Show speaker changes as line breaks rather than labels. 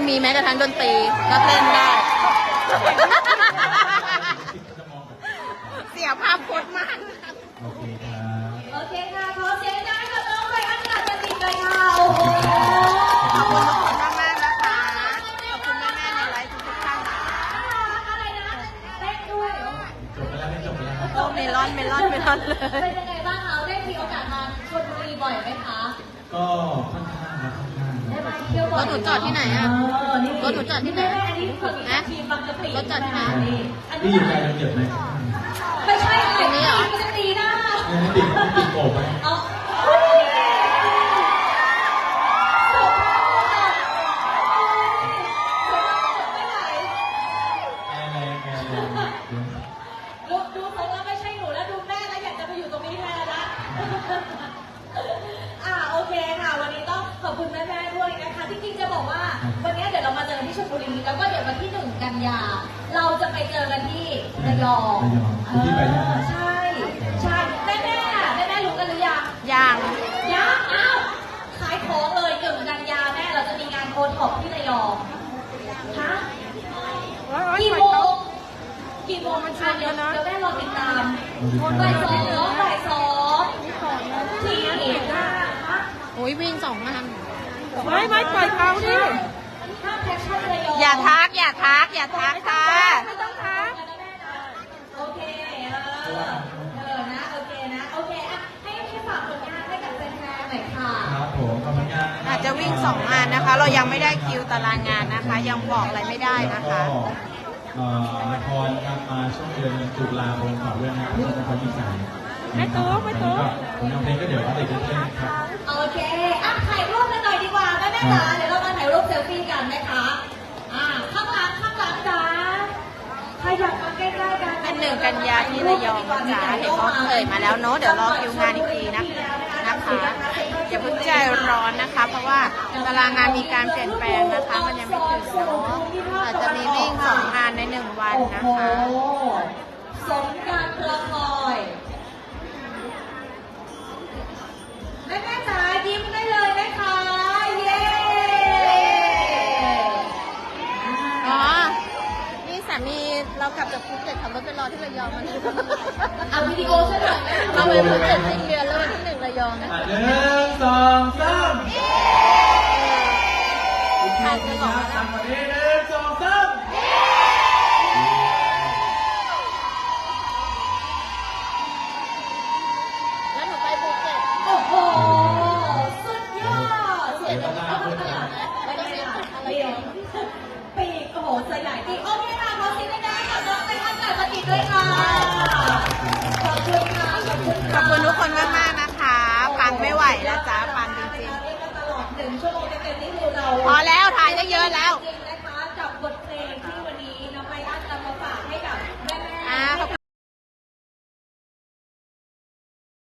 ม่ไม่มีแม้กระทั่งดนตรีก็เต้นได้ เสียภาพพจน์มาก
โอเคครับ
โอเคค่ะ ขอเสียงดังกับน้องไรอันกับจะติดเลยค่ะโอ้โห
ขอบคุณทุกคนมากมากๆนะคะ ขอบคุณแม่แม่ๆในไลฟ์ทุกๆท่านนะคะ
อะไรนะเต้นด้วย
จบไปแล้วไม่จบไปแล้วครับ
โอ้เมลอนเมลอนเมลอนเลย
เป็นยังไงบ้างคะได้มีโอกาสมาชลบุรีบ่อยไหมคะ
ก็
ถหนูจอดที่ไหนอะ
เออนี่
รถหนูจอดที่ไหน
แม่อันนี้เผื่อมี
ฮะ
ทีมบางกะปิ
รถจอดที่ไหน
นี่อัน
ที่
นี้
อยู่ไกลเราเจ็บไหม
ไม่ใช่อะไร
ตรงนี้เหรอ
มันจะตีหน้า
เออติดติดโอบไห
ที่หนึ่งกันยาเราจะไปเจอกันที่ระยอง
ระยอง
เอ
ที่ไป
อ
ยัง
ใช่ใช่แม่แม่แม่แม่ๆรู้กันหรือยัง
ย่าง
ยังอ้าวขายของเลยหนึ่งกันยาแม่เราจะมีงานโคท็อปที่ระยองฮะกี่โมงกี่โมงมันชวนเดี๋ยวเดี๋ยวแม่รอติดตามบ่ายสองบ่ายสองที่หน้าฮะ
โอ้ยวิ่งสองงาน
ไม่ไม่ปล่อยเขาดิ
ห้าแพชชั่นระย อง
อย่าทัก อย่าทัก อย่าทักค่ะ
ไม่ต้องทัก
โอเคเออเออนะโอเคนะโอเคอะให้ให้ฝากผลงานให้กับแฟนๆหน่อยค่ะ
ครับผมขอบคุณงานนคบ
อาจจะวิ่งสองงานนะคะ เรายังไม่ได้คิวตารางงานนะคะ ยังบอกอะไรไม่ได้นะคะ
แล้วก็เอ่อละครทำมาช่วงเดือนตุลาคมฝากด้วยนะครับละครยี่สาย
ไม่ตู้ไม่ตู้
ผลงานเพลงก็เดี๋ยวอัปเดตเรื่อยๆครับ
โอเคอะถ่ายรูปกันหน่อยดีกว่าแม่แม่จ๋า เป็นหนึ่
งกันยาที่ระยองนะจ๊ะเห็นเขาเอ่ยมาแล้วเนอะเดี๋ยวรอคิวงานอีกทีนะนะคะอย่าเพิ่งใจร้อนนะคะ เพราะว่าตารางงานมีการเปลี่ยนแปลงนะคะ มันยังไม่ถึงเนาะอาจจะมีวิ่งสองงานในหนึ่งวันนะคะ
สมการรอคอยแม่แม่จ๋ายิ้ น่
อย
ไหม
เราไปภูเก็ตสิ้นเดือนแล้ววันที่หนึ่งระยองนะ
อะหนึ่งสองสาม
ผ่านไปสองวัน
ตา
แล้ว
มวันนี้นะ